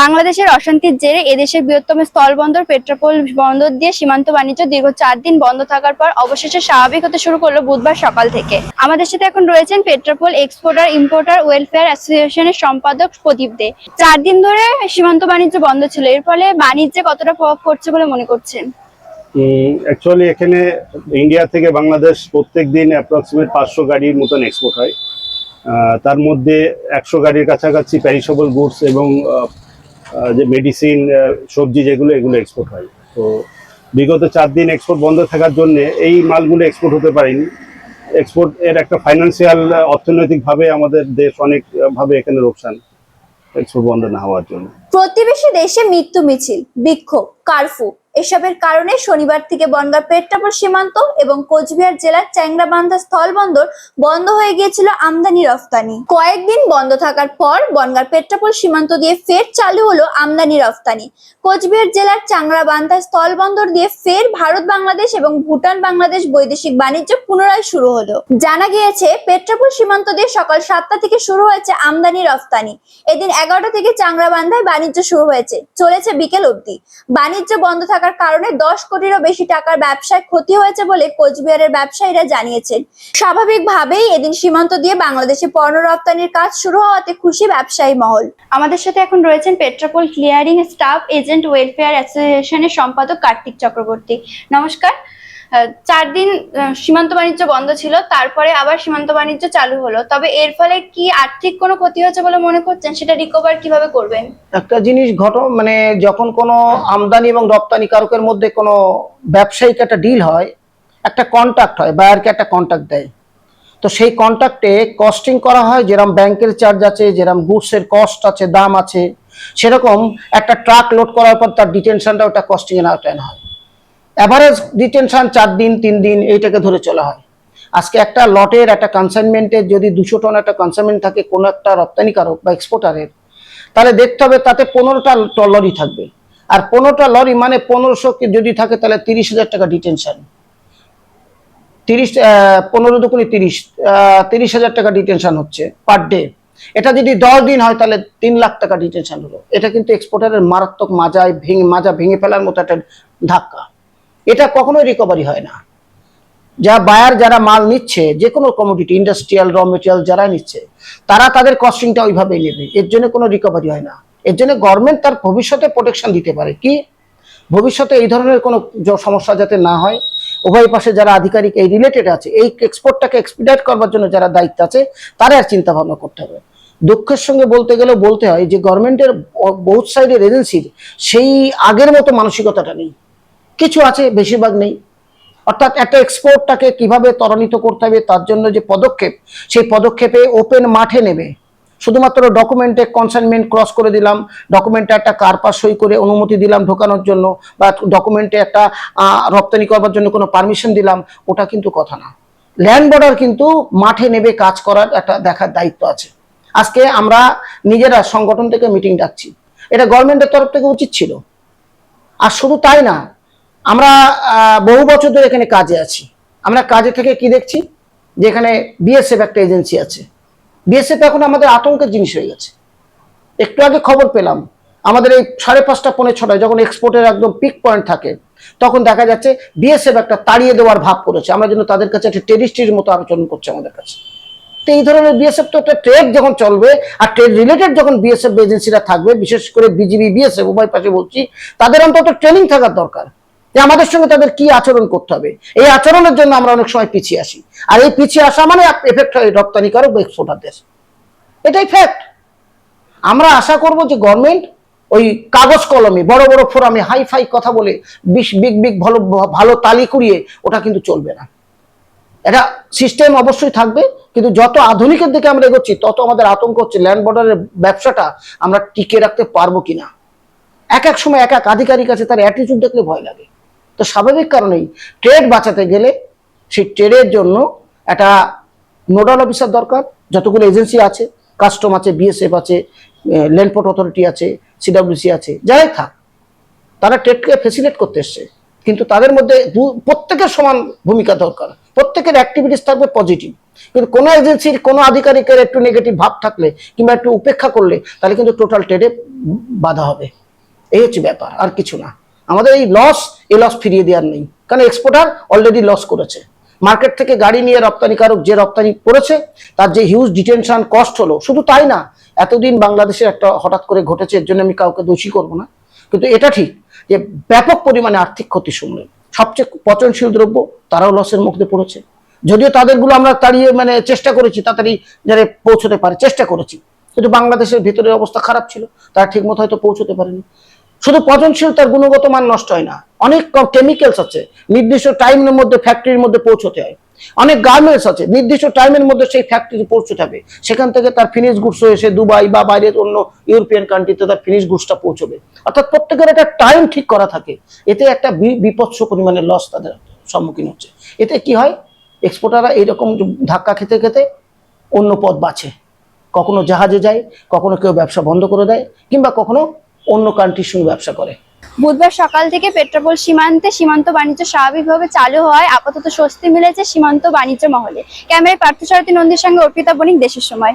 বাংলাদেশের অশান্তির জেরে এদেশের বৃহত্তম স্থলবন্দর পেট্রাপোল বন্দর দিয়ে সীমান্ত বাণিজ্য দীর্ঘ চার দিন বন্ধ থাকার পর অবশেষে স্বাভাবিক হতে শুরু করল বুধবার সকাল থেকে। আমাদের সাথে এখন রয়েছেন পেট্রাপোল এক্সপোর্টার, ইম্পোর্টার, ওয়েলফেয়ার অ্যাসোসিয়েশনের সম্পাদক প্রদীপ দে। চার দিন ধরে সীমান্ত বাণিজ্য বন্ধ ছিল, এর ফলে বাণিজ্যে কতটা প্রভাব পড়ছে বলে মনে করছেন? এখানে ইন্ডিয়া থেকে বাংলাদেশ প্রত্যেক দিন অ্যাপ্রক্সিমেট পাঁচশো গাড়ির মতন এক্সপোর্ট হয়। তার মধ্যে একশো গাড়ির কাছাকাছি প্যারিসেবল গুডস এবং যে মেডিসিন সবজি যেগুলো, এগুলো এক্সপোর্ট হয়। তো বিগত চার দিন এক্সপোর্ট বন্ধ থাকার জন্য এই মালগুলো এক্সপোর্ট হতে পারেনি। এক্সপোর্ট এর একটা ফাইন্যান্সিয়াল অর্থনৈতিকভাবে আমাদের দেশ অনেকভাবে এখানে লোকসান এক্সপোর্ট বন্ধ না হওয়ার জন্য। প্রতিবেশী দেশে মৃত্যু মিছিল, বিক্ষোভ, কারফু। এসবের কারণে শনিবার থেকে বনগাঁ পেট্রাপোল সীমান্ত এবং কোচবিহার জেলার চ্যাংরাবান্ধা স্থলবন্দর বন্ধ হয়ে গিয়েছিল আমদানি রফতানি। কয়েকদিন বন্ধ থাকার পর বনগাঁ পেট্রাপোল সীমান্ত দিয়ে ফের চালু হলো আমদানি রফতানি। কোচবিহার জেলার চাংরাবান্ধা স্থলবন্দর দিয়ে ফের ভারত, বাংলাদেশ এবং ভুটান, বাংলাদেশ বৈদেশিক বাণিজ্য পুনরায় শুরু হলো। জানা গিয়েছে, পেট্রাপোল সীমান্ত দিয়ে সকাল সাতটা থেকে শুরু হয়েছে আমদানি রফতানি। এদিন এগারোটা থেকে চাংরাবান্ধায় বাণিজ্য শুরু হয়েছে, চলেছে বিকেল অবধি। বাণিজ্য বন্ধ থাকার কারণে দশ কোটিরও বেশি টাকার ব্যবসায় ক্ষতি হয়েছে বলে কোচবিহারের ব্যবসায়ীরা জানিয়েছেন। স্বাভাবিকভাবেই এদিন সীমান্ত দিয়ে বাংলাদেশে পণ্য রপ্তানির কাজ শুরু হওয়াতে খুশি ব্যবসায়ী মহল। আমাদের সাথে এখন রয়েছেন Petrapole clearing staff, agent welfare অ্যাসোসিয়েশনের সম্পাদক কার্তিক চক্রবর্তী। নমস্কার। চার দিন সীমান্ত বাণিজ্য বন্ধ ছিল, তারপরে আবার সীমান্ত বাণিজ্য চালু হলো। তবে এর ফলে কি আর্থিক কোনো ক্ষতি হচ্ছে বলে মনে করছেন? সেটা রিকভার কীভাবে করবেন? একটা জিনিস ঘট মানে যখন কোনো আমদানি এবং রপ্তানি কারকের মধ্যে কোনো ব্যবসায়িক একটা ডিল হয়, একটা কন্ট্রাক্ট হয় বায়ারকে একটা কন্ট্রাক্ট দেয়। তো সেই কন্ট্রাক্টে কস্টিং করা হয় যেরকম ব্যাংকের চার্জ আছে যেরকম গুডসের কস্ট আছে, দাম আছে, সেরকম একটা ট্রাক লোড করার পর তার ডিটেনশনটা ওটা কস্টিং এর আওতায় হয়। অ্যাভারেজ ডিটেনশন চার দিন, তিন দিন, এইটাকে ধরে চলা হয়। আজকে একটা লটের একটা কনসাইনমেন্টের যদি দুশো টন একটা কনসাইনমেন্ট থাকে, কোনো একটা রপ্তানিকারক বা এক্সপোর্টারের তাহলে দেখতে হবে তাতে পনেরোটা লরি থাকবে। আর পনেরোটা লরি মানে পনেরোশো যদি থাকে, তাহলে তিরিশ হাজার টাকা ডিটেনশন তিরিশ পনেরো দুকুনি তিরিশ তিরিশ হাজার টাকা ডিটেনশন হচ্ছে পার ডে এটা যদি দশ দিন হয়, তাহলে তিন লাখ টাকা ডিটেনশন হলো। এটা কিন্তু এক্সপোর্টারের মারাত্মক মাজায় ভেঙে, মাজা ভেঙে ফেলার মতো একটা ধাক্কা। এটা কখনোই রিকভারি হয় না। যা বায়ার যারা মাল নিচ্ছে, যে কোনো কমোডিটি ইন্ডাস্ট্রিয়াল র মেটেরিয়াল যারা নিচ্ছে, তারা তাদের কস্টিংটা ওইভাবেই নেবে। এর জন্য কোনো রিকভারি হয় না। এর জন্য গভর্নমেন্ট তার ভবিষ্যতে প্রোটেকশন দিতে পারে। কি? ভবিষ্যতে এই ধরনের কোনো সমস্যা যাতে না হয়, উভয় পাশে যারা আধিকারিক এই রিলেটেড আছে, এই এক্সপোর্টটাকে এক্সপিডাইট করবার জন্য যারা দায়িত্ব আছে তারা আর চিন্তা ভাবনা করতে হবে। দুঃখের সঙ্গে বলতে গেলেও বলতে হয় যে গভর্নমেন্টের বহুত সাইডের এজেন্সির সেই আগের মতো মানসিকতাটা নেই। কিছু আছে, বেশিরভাগ নেই। অর্থাৎ একটা এক্সপোর্টটাকে কীভাবে ত্বরান্বিত করতে হবে, তার জন্য যে পদক্ষেপ, সেই পদক্ষেপে ওপেন মাঠে নেবে। শুধুমাত্র ডকুমেন্টে কনসাইনমেন্ট ক্রস করে দিলাম ডকুমেন্টে একটা কারপাস সই করে অনুমতি দিলাম ঢোকানোর জন্য, বা ডকুমেন্টে একটা রপ্তানি করবার জন্য কোনো পারমিশন দিলাম, ওটা কিন্তু কথা না। ল্যান্ড বর্ডার কিন্তু মাঠে নেবে কাজ করার একটা দেখার দায়িত্ব আছে। আজকে আমরা নিজেরা সংগঠন থেকে মিটিং ডাকছি। এটা গভর্নমেন্টের তরফ থেকে উচিত ছিল। আর শুধু তাই না আমরা বহু বছর ধরে এখানে কাজে আছি। আমরা কাজে থেকে কি দেখছি? যে এখানে বিএসএফ একটা এজেন্সি আছে। বিএসএফ এখন আমাদের আতঙ্কের জিনিস হয়ে গেছে। একটু আগে খবর পেলাম, আমাদের এই সাড়ে পাঁচটা, পৌনে ছটায় যখন এক্সপোর্টের একদম পিক পয়েন্ট থাকে, তখন দেখা যাচ্ছে বিএসএফ একটা তাড়িয়ে দেওয়ার ভাব করেছে। আমরা যেন তাদের কাছে একটা টেরিস্ট্রির মতো আলোচনা করছে আমাদের কাছে। তো এই ধরনের বিএসএফ তো একটা ট্রেড যখন চলবে, আর ট্রেড রিলেটেড যখন বিএসএফ এজেন্সিরা থাকবে, বিশেষ করে বিজিবি বিএসএফ উভয় পাশে বলছি, তাদের অন্তত ট্রেনিং থাকার দরকার। যে আমাদের সঙ্গে তাদের কি আচরণ করতে হবে? এই আচরণের জন্য আমরা অনেক সময় পিছিয়ে আসি। আর এই পিছিয়ে আসা মানে এফেক্ট হয় রপ্তানিকারক বা এক্সপোর্টারদের এটাই ফ্যাক্ট আমরা আশা করব যে গভর্নমেন্ট ওই কাগজ কলমে, বড় বড় ফোরামে হাই ফাই কথা বলে বিশ, বিগ বিগ ভালো ভালো তালি কুড়িয়ে ওটা কিন্তু চলবে না। এটা সিস্টেম অবশ্যই থাকবে, কিন্তু যত আধুনিকের দিকে আমরা এগোচ্ছি, তত আমাদের আতঙ্ক হচ্ছে ল্যান্ড বর্ডারের ব্যবসাটা আমরা টিকে রাখতে পারব কিনা। এক এক সময় এক এক আধিকারিক আছে, তার অ্যাটিটিউড দেখলে ভয় লাগে। তো স্বাভাবিক কারণেই ট্রেড বাঁচাতে গেলে সেই ট্রেডের জন্য একটা নোডাল অফিসার দরকার, যতগুলো এজেন্সি আছে কাস্টম আছে বিএসএফ আছে ল্যান্ডপোর্ট অথরিটি আছে সিডাব্লিউসি আছে যাই থাক, তারা ট্রেডকে ফেসিলেট করতে এসছে। কিন্তু তাদের মধ্যে প্রত্যেকের সমান ভূমিকা দরকার। প্রত্যেকের অ্যাক্টিভিটিস থাকবে পজিটিভ কিন্তু কোনো এজেন্সির কোনো আধিকারিকের একটু নেগেটিভ ভাব থাকলে কিংবা একটু উপেক্ষা করলে তাহলে কিন্তু টোটাল ট্রেডে বাধা হবে। এই হচ্ছে ব্যাপার, আর কিছু না। আমাদের এই লস এই লস ফিরিয়ে দেওয়ার নেই। কারণ এক্সপোর্টার অলরেডি লস করেছে। মার্কেট থেকে গাড়ি নিয়ে রপ্তানিকারক যে রপ্তানি করেছে, তার যে হিউজ ডিটেনশন কস্ট হলো, শুধু তাই না, এতদিন বাংলাদেশে একটা হঠাৎ করে ঘটেছে, এর জন্য আমি কাউকে দোষী করব না। কিন্তু এটা ঠিক যে ব্যাপক পরিমাণে আর্থিক ক্ষতি শুনলেন। সবচেয়ে পচনশীল দ্রব্য তারাও লসের মুখে পড়েছে। যদিও তাদেরগুলো আমরা তাড়িয়ে মানে চেষ্টা করেছি, তাড়াতাড়ি যারা পৌঁছতে পারে, চেষ্টা করেছি। কিন্তু বাংলাদেশের ভেতরের অবস্থা খারাপ ছিল, তারা ঠিক মতো হয়তো পৌঁছতে পারেনি। শুধু পচনশীল তার গুণগত মান নষ্ট হয় না। অনেক কেমিক্যালস আছে, নির্দিষ্ট টাইমের মধ্যে ফ্যাক্টরির মধ্যে পৌঁছতে হয়। অনেক গার্মেন্টস আছে, নির্দিষ্ট টাইমের মধ্যে সেই ফ্যাক্টরি পৌঁছতে হবে। সেখান থেকে তার ফিনিশ গুডস এসে দুবাই বা বাইরের অন্য ইউরোপিয়ান কান্ট্রিতে তার ফিনিশ গুডসটা পৌঁছবে। অর্থাৎ প্রত্যেকের একটা টাইম ঠিক করা থাকে। এতে একটা বিপৎস পরিমাণে লস তাদের সম্মুখীন হচ্ছে। এতে কি হয়? এক্সপোর্টাররা এইরকম ধাক্কা খেতে খেতে অন্য পথ বাছে। কখনো জাহাজে যায়, কখনো কেউ ব্যবসা বন্ধ করে দেয়, কিংবা কখনো অন্য কান্ট্রির সঙ্গে ব্যবসা করে। বুধবার সকাল থেকে পেট্রোপোল সীমান্তে সীমান্ত বাণিজ্য স্বাভাবিকভাবে চালু হওয়ায় আপাতত স্বস্তি মিলেছে সীমান্ত বাণিজ্য মহলে। ক্যামেরায় পার্থ পার্থসারথী নন্দীর সঙ্গে অর্পিতা বণিক দেশের সময়।